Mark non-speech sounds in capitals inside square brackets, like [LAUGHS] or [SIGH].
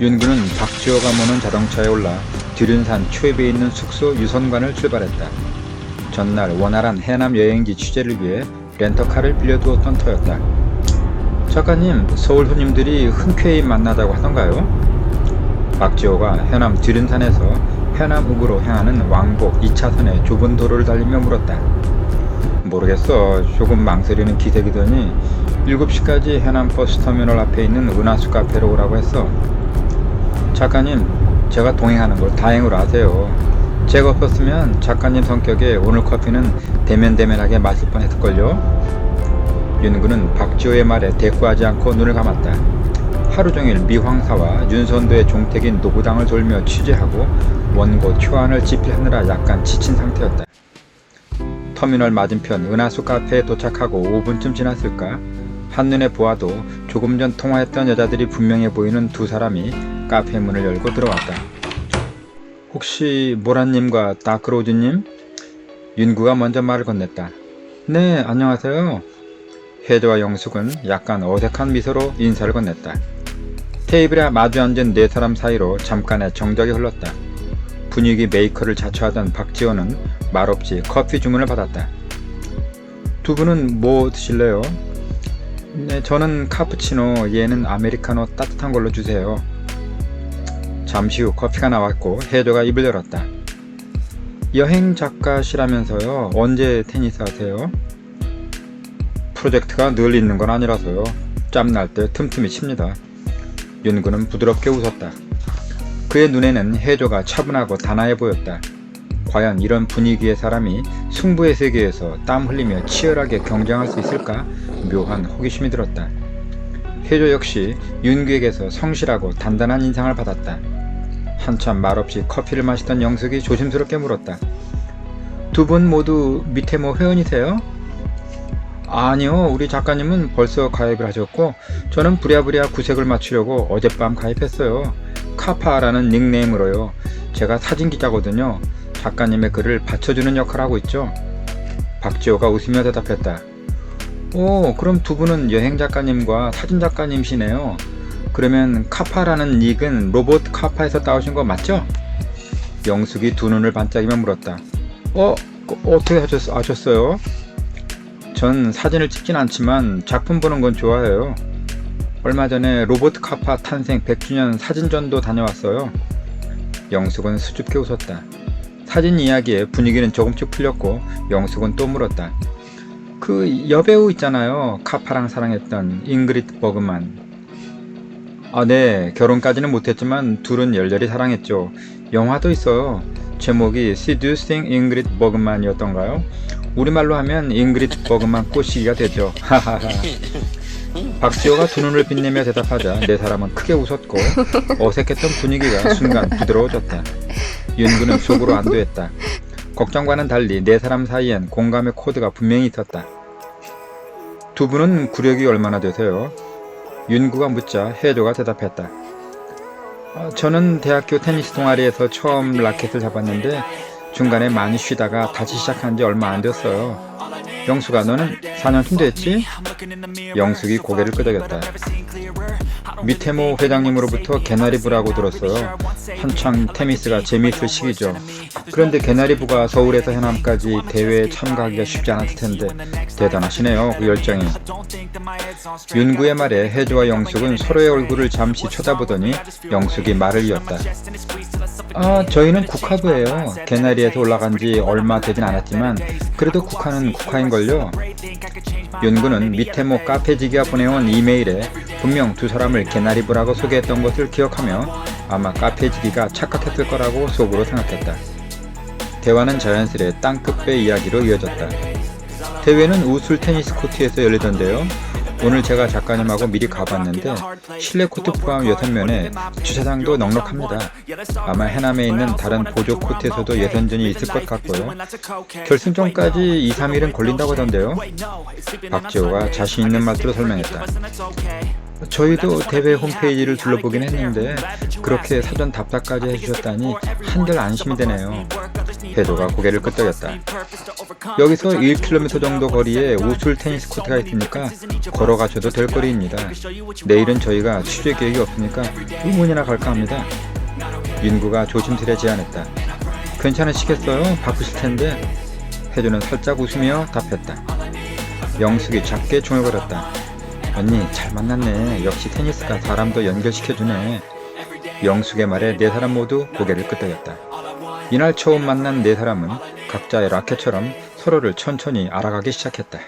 윤구는 박지호가 모는 자동차에 올라 뒤륜산 초입에 있는 숙소 유선관을 출발했다. 전날 원활한 해남 여행지 취재를 위해 렌터카를 빌려두었던 터였다. 작가님, 서울 손님들이 흔쾌히 만나자고 하던가요? 박지호가 해남 뒤륜산에서 해남읍으로 향하는 왕복 2차선의 좁은 도로를 달리며 물었다. 모르겠어. 조금 망설이는 기색이더니 7시까지 해남 버스터미널 앞에 있는 은하수 카페로 오라고 했어. 작가님, 제가 동행하는 걸 다행으로 아세요. 제가 없었으면 작가님 성격에 오늘 커피는 대면대면하게 마실 뻔했을걸요. 윤구는 박지호의 말에 대꾸하지 않고 눈을 감았다. 하루 종일 미황사와 윤선도의 종택인 노부당을 돌며 취재하고 원고 초안을 집필하느라 약간 지친 상태였다. 터미널 맞은편 은하수 카페에 도착하고 5분쯤 지났을까? 한눈에 보아도 조금 전 통화했던 여자들이 분명해 보이는 두 사람이 카페 문을 열고 들어왔다. 혹시 모란님과 다크로즈님? 윤구가 먼저 말을 건넸다. 네, 안녕하세요. 혜조와 영숙은 약간 어색한 미소로 인사를 건넸다. 테이블에 마주 앉은 네 사람 사이로 잠깐의 정적이 흘렀다. 분위기 메이커를 자처하던 박지호는 말없이 커피 주문을 받았다. 두 분은 뭐 드실래요? 네, 저는 카푸치노, 얘는 아메리카노 따뜻한 걸로 주세요. 잠시 후 커피가 나왔고 혜조가 입을 열었다. 여행 작가시라면서요? 언제 테니스 하세요? 프로젝트가 늘 있는 건 아니라서요. 짬날 때 틈틈이 칩니다. 윤구는 부드럽게 웃었다. 그의 눈에는 혜조가 차분하고 단아해 보였다. 과연 이런 분위기의 사람이 승부의 세계에서 땀 흘리며 치열하게 경쟁할 수 있을까? 묘한 호기심이 들었다. 혜조 역시 윤규에게서 성실하고 단단한 인상을 받았다. 한참 말없이 커피를 마시던 영숙이 조심스럽게 물었다. 두 분 모두 밑에 뭐 회원이세요? 아니요, 우리 작가님은 벌써 가입을 하셨고, 저는 부랴부랴 구색을 맞추려고 어젯밤 가입했어요. 카파라는 닉네임으로요. 제가 사진 기자거든요. 작가님의 글을 받쳐주는 역할을 하고 있죠. 박지호가 웃으며 대답했다. 오, 그럼 두 분은 여행 작가님과 사진 작가님이시네요. 그러면 카파라는 닉은 로봇 카파에서 따오신 거 맞죠? 영숙이 두 눈을 반짝이며 물었다. 어, 그, 어떻게 하셨, 아셨어요? 전 사진을 찍진 않지만 작품 보는 건 좋아해요. 얼마 전에 로봇 카파 탄생 100주년 사진전도 다녀왔어요. 영숙은 수줍게 웃었다. 사진 이야기에 분위기는 조금씩 풀렸고 영숙은 또 물었다. 그 여배우 있잖아요. 카파랑 사랑했던 잉그리드 버그만. 아, 네. 결혼까지는 못했지만 둘은 열렬히 사랑했죠. 영화도 있어요. 제목이 Seducing Ingrid Bergman이었던가요? 우리말로 하면 잉그리드 버그만 꼬시기가 되죠. 하하하. [LAUGHS] 박지호가 두 눈을 빛내며 대답하자 네 사람은 크게 웃었고 어색했던 분위기가 순간 부드러워졌다. 윤구는 속으로 안도했다. 걱정과는 달리 네 사람 사이엔 공감의 코드가 분명히 있었다. 두 분은 구력이 얼마나 되세요? 윤구가 묻자 혜조가 대답했다. 아, 저는 대학교 테니스 동아리에서 처음 라켓을 잡았는데 중간에 많이 쉬다가 다시 시작한 지 얼마 안 됐어요. 영숙아 너는 4년쯤 됐지? 영숙이 고개를 끄덕였다. 미테모 회장님으로부터 개나리부라고 들었어요. 한창 테니스가 재미있을 시기죠. 그런데 개나리부가 서울에서 해남까지 대회에 참가하기가 쉽지 않았을 텐데 대단하시네요. 그 열정이. 윤구의 말에 혜주와 영숙은 서로의 얼굴을 잠시 쳐다보더니 영숙이 말을 이었다. 아, 저희는 국화부예요. 개나리에서 올라간 지 얼마 되진 않았지만 그래도 국화는 국화인걸요. 윤구는 미테모 카페지기가 보내온 이메일에 분명 두 사람을 개나리부라고 소개했던 것을 기억하며 아마 카페지기가 착각했을 거라고 속으로 생각했다. 대화는 자연스레 땅끝배 이야기로 이어졌다. 대회는 우술 테니스 코트에서 열리던데요. 오늘 제가 작가님하고 미리 가봤는데 실내 코트 포함 6면에 주차장도 넉넉합니다. 아마 해남에 있는 다른 보조 코트에서도 예선전이 있을 것 같고요. 결승전까지 2, 3일은 걸린다고 하던데요. 박지호가 자신 있는 말투로 설명했다. 저희도 대회 홈페이지를 둘러보긴 했는데 그렇게 사전 답사까지 해주셨다니 한결 안심이 되네요. 혜도가 고개를 끄덕였다. 여기서 1km 정도 거리에 우술 테니스 코트가 있으니까 걸어가셔도 될 거리입니다. 내일은 저희가 취재 계획이 없으니까 의문이나 갈까 합니다. 윤구가 조심스레 제안했다. 괜찮으시겠어요? 바쁘실 텐데. 혜주는 살짝 웃으며 답했다. 영숙이 작게 중얼거렸다. 언니 잘 만났네. 역시 테니스가 사람도 연결시켜주네. 영숙의 말에 네 사람 모두 고개를 끄덕였다. 이날 처음 만난 네 사람은 각자의 라켓처럼 서로를 천천히 알아가기 시작했다.